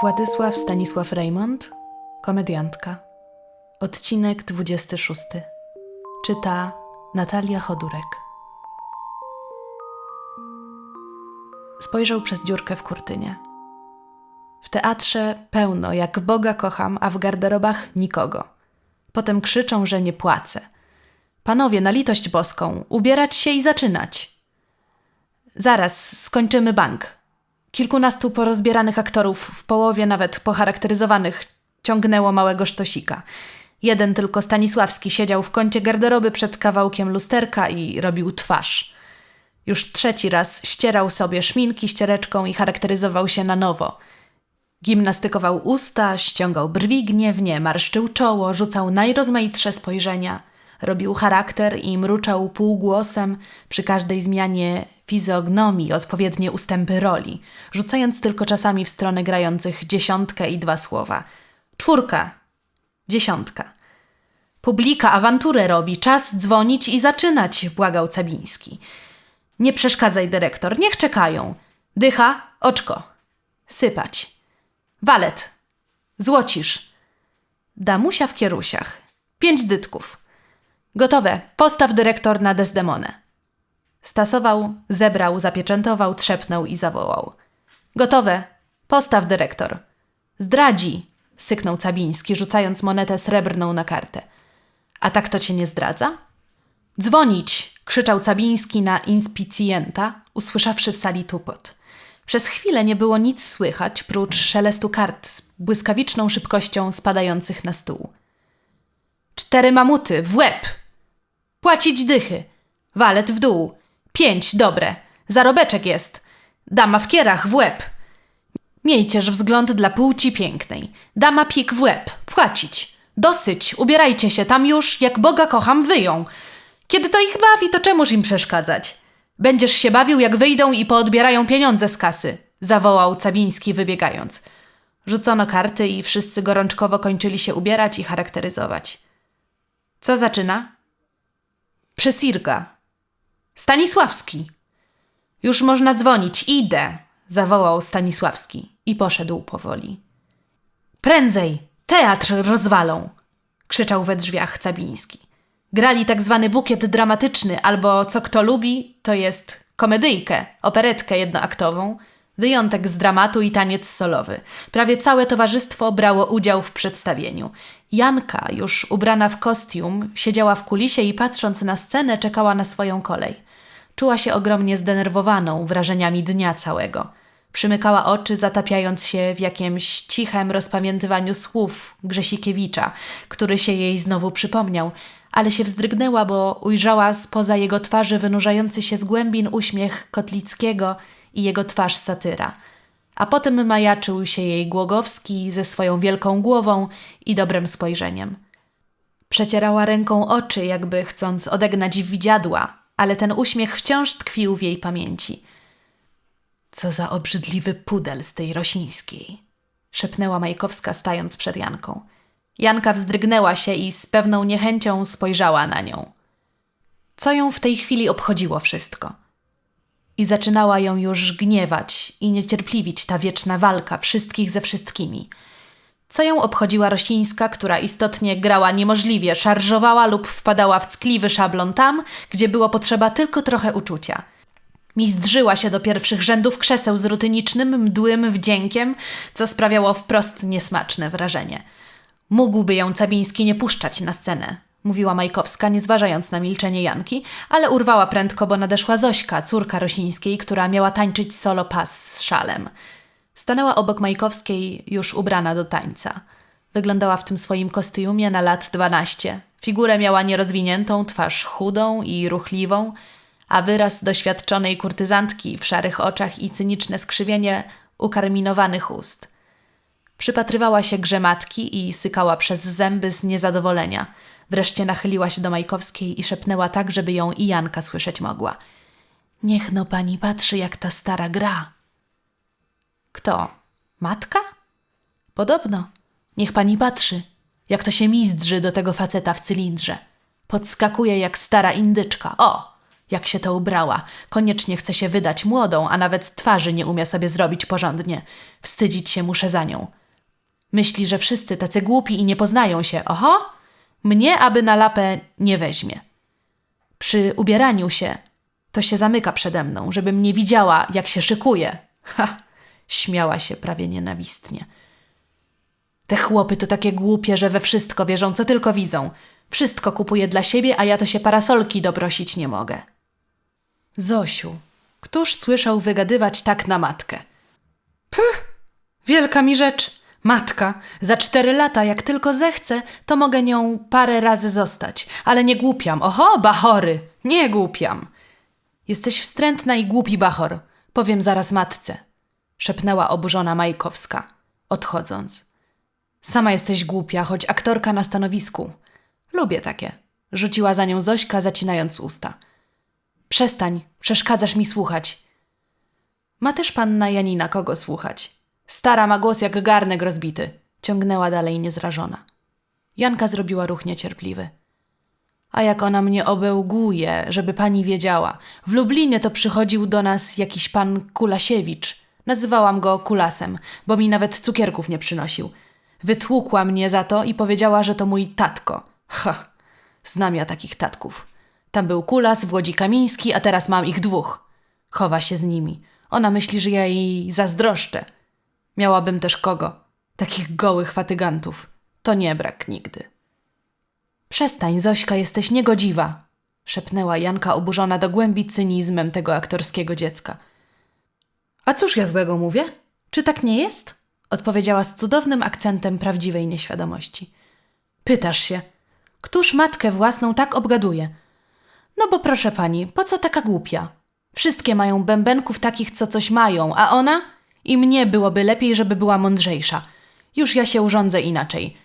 Władysław Stanisław Raymond, komediantka. Odcinek 26. Czyta Natalia Chodurek. Spojrzał przez dziurkę w kurtynie. W teatrze pełno, jak Boga kocham, a w garderobach nikogo. Potem krzyczą, że nie płacę. Panowie, na litość boską, ubierać się i zaczynać. Zaraz skończymy bank. Kilkunastu porozbieranych aktorów, w połowie nawet pocharakteryzowanych, ciągnęło małego sztosika. Jeden tylko Stanisławski siedział w kącie garderoby przed kawałkiem lusterka i robił twarz. Już trzeci raz ścierał sobie szminki ściereczką i charakteryzował się na nowo. Gimnastykował usta, ściągał brwi gniewnie, marszczył czoło, rzucał najrozmaitsze spojrzenia. Robił charakter i mruczał półgłosem przy każdej zmianie fizjognomii odpowiednie ustępy roli, rzucając tylko czasami w stronę grających dziesiątkę i dwa słowa. Czwórka, dziesiątka. Publika awanturę robi, czas dzwonić i zaczynać, błagał Cabiński. Nie przeszkadzaj, dyrektor, niech czekają. Dycha, oczko. Sypać. Walet. Złocisz. Damusia w kierusiach. Pięć dytków. Gotowe. Postaw dyrektor na Desdemonę. Stasował, zebrał, zapieczętował, trzepnął i zawołał. Gotowe. Postaw dyrektor. Zdradzi, syknął Cabiński, rzucając monetę srebrną na kartę. A tak to cię nie zdradza? Dzwonić! krzyczał Cabiński na inspicjenta, usłyszawszy w sali tupot. Przez chwilę nie było nic słychać, prócz szelestu kart z błyskawiczną szybkością spadających na stół. Cztery mamuty, w łeb! Płacić dychy! Walet w dół! Pięć, dobre! Zarobeczek jest! Dama w kierach, w łeb! Miejcież wzgląd dla płci pięknej. Dama pik w łeb, płacić. Dosyć, ubierajcie się, tam już, jak Boga kocham, wyją. Kiedy to ich bawi, to czemuż im przeszkadzać? Będziesz się bawił, jak wyjdą i poodbierają pieniądze z kasy, zawołał Cabiński, wybiegając. Rzucono karty i wszyscy gorączkowo kończyli się ubierać i charakteryzować. Co zaczyna? Przesirga. Stanisławski. Już można dzwonić, idę, zawołał Stanisławski i poszedł powoli. Prędzej, teatr rozwalą, krzyczał we drzwiach Cabiński. Grali tak zwany bukiet dramatyczny, albo co kto lubi, to jest komedyjkę, operetkę jednoaktową, wyjątek z dramatu i taniec solowy. Prawie całe towarzystwo brało udział w przedstawieniu. Janka, już ubrana w kostium, siedziała w kulisie i patrząc na scenę czekała na swoją kolej. Czuła się ogromnie zdenerwowaną wrażeniami dnia całego. Przymykała oczy, zatapiając się w jakimś cichym rozpamiętywaniu słów Grzesikiewicza, który się jej znowu przypomniał, ale się wzdrygnęła, bo ujrzała spoza jego twarzy wynurzający się z głębin uśmiech Kotlickiego i jego twarz satyra. A potem majaczył się jej Głogowski ze swoją wielką głową i dobrym spojrzeniem. Przecierała ręką oczy, jakby chcąc odegnać widziadła, ale ten uśmiech wciąż tkwił w jej pamięci. Co za obrzydliwy pudel z tej Rosińskiej, szepnęła Majkowska, stając przed Janką. Janka wzdrygnęła się i z pewną niechęcią spojrzała na nią. Co ją w tej chwili obchodziło wszystko? I zaczynała ją już gniewać i niecierpliwić ta wieczna walka wszystkich ze wszystkimi. Co ją obchodziła Rosińska, która istotnie grała niemożliwie, szarżowała lub wpadała w ckliwy szablon tam, gdzie było potrzeba tylko trochę uczucia – Mizdrzyła się do pierwszych rzędów krzeseł z rutynicznym, mdłym wdziękiem, co sprawiało wprost niesmaczne wrażenie. Mógłby ją Cabiński nie puszczać na scenę, mówiła Majkowska, nie zważając na milczenie Janki, ale urwała prędko, bo nadeszła Zośka, córka Rosińskiej, która miała tańczyć solo pas z szalem. Stanęła obok Majkowskiej, już ubrana do tańca. Wyglądała w tym swoim kostiumie na lat dwanaście. Figurę miała nierozwiniętą, twarz chudą i ruchliwą, a wyraz doświadczonej kurtyzantki w szarych oczach i cyniczne skrzywienie ukarminowanych ust. Przypatrywała się grze matki i sykała przez zęby z niezadowolenia. Wreszcie nachyliła się do Majkowskiej i szepnęła tak, żeby ją i Janka słyszeć mogła. Niech no pani patrzy, jak ta stara gra. Kto? Matka? Podobno. Niech pani patrzy, jak to się mizdrzy do tego faceta w cylindrze. Podskakuje jak stara indyczka. O! Jak się to ubrała. Koniecznie chce się wydać młodą, a nawet twarzy nie umie sobie zrobić porządnie. Wstydzić się muszę za nią. Myśli, że wszyscy tacy głupi i nie poznają się. Oho! Mnie aby na lapę nie weźmie. Przy ubieraniu się to się zamyka przede mną, żebym nie widziała, jak się szykuje. Ha! Śmiała się prawie nienawistnie. Te chłopy to takie głupie, że we wszystko wierzą, co tylko widzą. Wszystko kupuje dla siebie, a ja to się parasolki doprosić nie mogę. Zosiu, któż słyszał wygadywać tak na matkę? Pych, wielka mi rzecz. Matka, za cztery lata, jak tylko zechcę, to mogę nią parę razy zostać, ale nie głupiam. Oho, bachory, nie głupiam. Jesteś wstrętna i głupi bachor, powiem zaraz matce, szepnęła oburzona Majkowska, odchodząc. Sama jesteś głupia, choć aktorka na stanowisku. Lubię takie, rzuciła za nią Zośka, zacinając usta. Przestań, przeszkadzasz mi słuchać. Ma też panna Janina kogo słuchać. Stara ma głos jak garnek rozbity, ciągnęła dalej niezrażona. Janka zrobiła ruch niecierpliwy. A jak ona mnie obełguje, żeby pani wiedziała. W Lublinie to przychodził do nas jakiś pan Kulasiewicz. Nazywałam go Kulasem, bo mi nawet cukierków nie przynosił. Wytłukła mnie za to i powiedziała, że to mój tatko. Ha, znam ja takich tatków. Tam był Kulas, Włodzi Kamiński, a teraz mam ich dwóch. Chowa się z nimi. Ona myśli, że ja jej zazdroszczę. Miałabym też kogo? Takich gołych fatygantów. To nie brak nigdy. Przestań, Zośka, jesteś niegodziwa, szepnęła Janka oburzona do głębi cynizmem tego aktorskiego dziecka. A cóż ja złego mówię? Czy tak nie jest? odpowiedziała z cudownym akcentem prawdziwej nieświadomości. Pytasz się, któż matkę własną tak obgaduje? No bo proszę pani, po co taka głupia? Wszystkie mają bębenków takich, co coś mają, a ona? I mnie byłoby lepiej, żeby była mądrzejsza. Już ja się urządzę inaczej.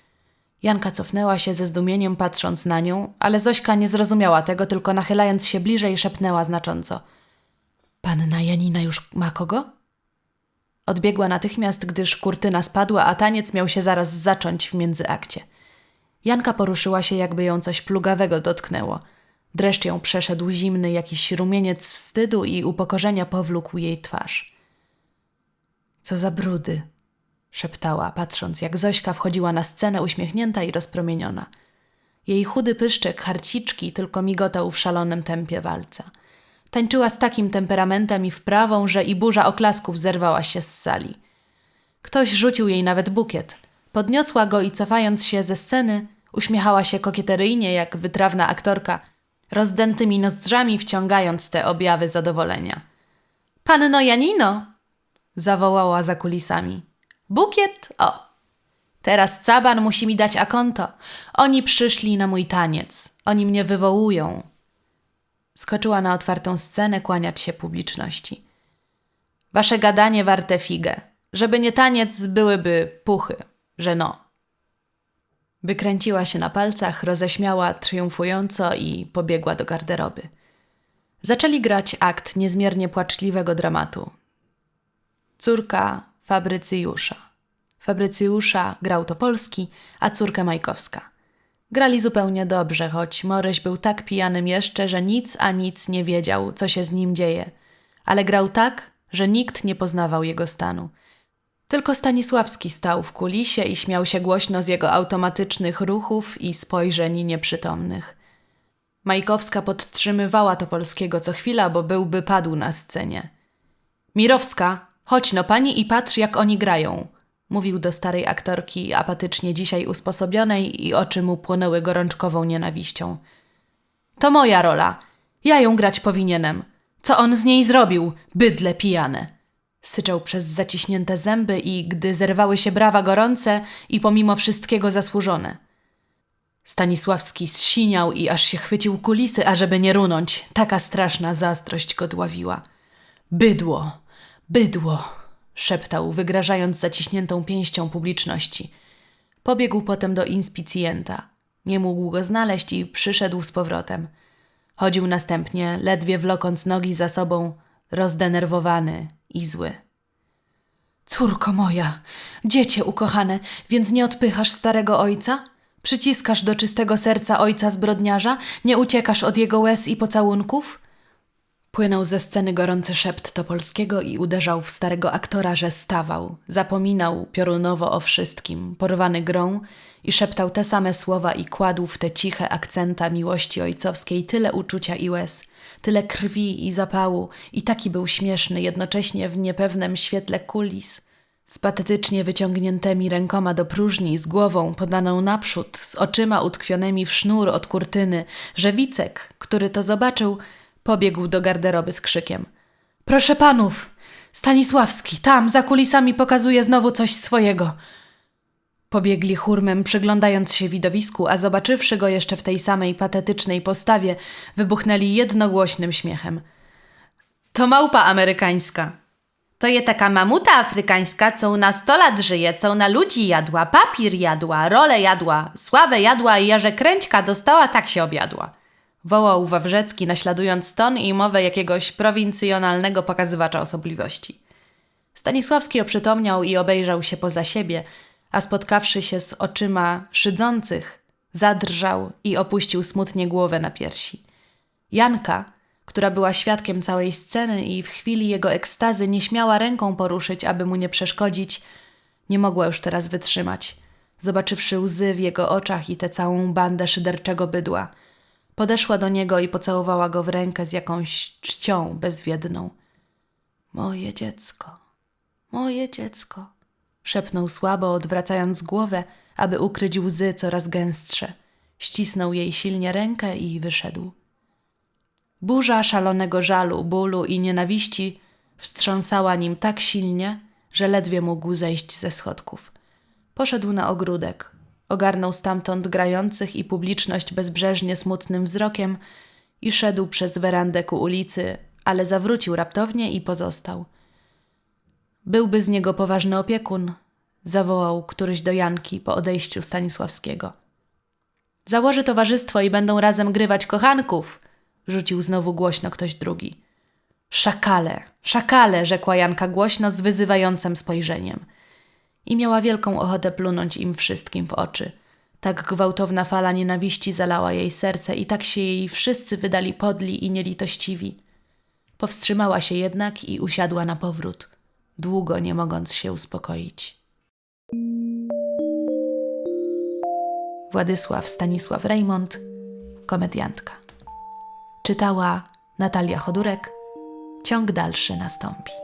Janka cofnęła się ze zdumieniem, patrząc na nią, ale Zośka nie zrozumiała tego, tylko nachylając się bliżej, szepnęła znacząco. Panna Janina już ma kogo? Odbiegła natychmiast, gdyż kurtyna spadła, a taniec miał się zaraz zacząć w międzyakcie. Janka poruszyła się, jakby ją coś plugawego dotknęło. Dreszcz ją przeszedł zimny jakiś rumieniec wstydu i upokorzenia powlókł jej twarz. Co za brudy, szeptała, patrząc, jak Zośka wchodziła na scenę uśmiechnięta i rozpromieniona. Jej chudy pyszczek harciczki tylko migotał w szalonym tempie walca. Tańczyła z takim temperamentem i wprawą, że i burza oklasków zerwała się z sali. Ktoś rzucił jej nawet bukiet. Podniosła go i cofając się ze sceny, uśmiechała się kokieteryjnie jak wytrawna aktorka, rozdętymi nozdrzami wciągając te objawy zadowolenia. Panno Janino! Zawołała za kulisami. Bukiet? O! Teraz caban musi mi dać akonto. Oni przyszli na mój taniec. Oni mnie wywołują. Skoczyła na otwartą scenę kłaniać się publiczności. Wasze gadanie warte figę. Żeby nie taniec, byłyby puchy, że no. Wykręciła się na palcach, roześmiała triumfująco i pobiegła do garderoby. Zaczęli grać akt niezmiernie płaczliwego dramatu. Córka Fabrycjusza. Fabrycjusza grał Topolski, a córkę Majkowska. Grali zupełnie dobrze, choć Moryś był tak pijanym jeszcze, że nic a nic nie wiedział, co się z nim dzieje. Ale grał tak, że nikt nie poznawał jego stanu. Tylko Stanisławski stał w kulisie i śmiał się głośno z jego automatycznych ruchów i spojrzeń nieprzytomnych. Majkowska podtrzymywała Topolskiego co chwila, bo byłby padł na scenie. Mirowska, chodź no pani i patrz, jak oni grają mówił do starej aktorki, apatycznie dzisiaj usposobionej i oczy mu płonęły gorączkową nienawiścią. To moja rola. Ja ją grać powinienem. Co on z niej zrobił, bydle pijane? Syczał przez zaciśnięte zęby i gdy zerwały się brawa gorące i pomimo wszystkiego zasłużone. Stanisławski zsiniał i aż się chwycił kulisy, ażeby nie runąć. Taka straszna zazdrość go dławiła. Bydło, bydło szeptał, wygrażając zaciśniętą pięścią publiczności. Pobiegł potem do inspicjenta. Nie mógł go znaleźć i przyszedł z powrotem. Chodził następnie, ledwie wlokąc nogi za sobą, rozdenerwowany i zły. Córko moja, dziecię ukochane, więc nie odpychasz starego ojca? Przyciskasz do czystego serca ojca zbrodniarza? Nie uciekasz od jego łez i pocałunków? Płynął ze sceny gorący szept Topolskiego i uderzał w starego aktora, że stawał, zapominał piorunowo o wszystkim, porwany grą i szeptał te same słowa i kładł w te ciche akcenta miłości ojcowskiej tyle uczucia i łez, tyle krwi i zapału i taki był śmieszny jednocześnie w niepewnym świetle kulis, z patetycznie wyciągniętymi rękoma do próżni, z głową podaną naprzód, z oczyma utkwionymi w sznur od kurtyny, że Wicek, który to zobaczył, pobiegł do garderoby z krzykiem. Proszę panów! Stanisławski, tam, za kulisami pokazuje znowu coś swojego. Pobiegli hurmem, przyglądając się widowisku, a zobaczywszy go jeszcze w tej samej patetycznej postawie, wybuchnęli jednogłośnym śmiechem. To małpa amerykańska. To je taka mamuta afrykańska, co u nas sto lat żyje, co na ludzi jadła, papir jadła, rolę jadła, sławę jadła i jarze kręćka dostała, tak się objadła. Wołał Wawrzecki, naśladując ton i mowę jakiegoś prowincjonalnego pokazywacza osobliwości. Stanisławski oprzytomniał i obejrzał się poza siebie, a spotkawszy się z oczyma szydzących, zadrżał i opuścił smutnie głowę na piersi. Janka, która była świadkiem całej sceny i w chwili jego ekstazy nie śmiała ręką poruszyć, aby mu nie przeszkodzić, nie mogła już teraz wytrzymać, zobaczywszy łzy w jego oczach i tę całą bandę szyderczego bydła. Podeszła do niego i pocałowała go w rękę z jakąś czcią bezwiedną. Moje dziecko, moje dziecko, szepnął słabo, odwracając głowę, aby ukryć łzy coraz gęstsze. Ścisnął jej silnie rękę i wyszedł. Burza szalonego żalu, bólu i nienawiści wstrząsała nim tak silnie, że ledwie mógł zejść ze schodków. Poszedł na ogródek, ogarnął stamtąd grających i publiczność bezbrzeżnie smutnym wzrokiem i szedł przez werandę ku ulicy, ale zawrócił raptownie i pozostał. Byłby z niego poważny opiekun, zawołał któryś do Janki po odejściu Stanisławskiego. Założy towarzystwo i będą razem grywać kochanków, rzucił znowu głośno ktoś drugi. Szakale, szakale, rzekła Janka głośno z wyzywającym spojrzeniem. I miała wielką ochotę plunąć im wszystkim w oczy. Tak gwałtowna fala nienawiści zalała jej serce i tak się jej wszyscy wydali podli i nielitościwi. Powstrzymała się jednak i usiadła na powrót, długo nie mogąc się uspokoić. Władysław Stanisław Rejmont, komediantka. Czytała Natalia Chodurek. Ciąg dalszy nastąpi.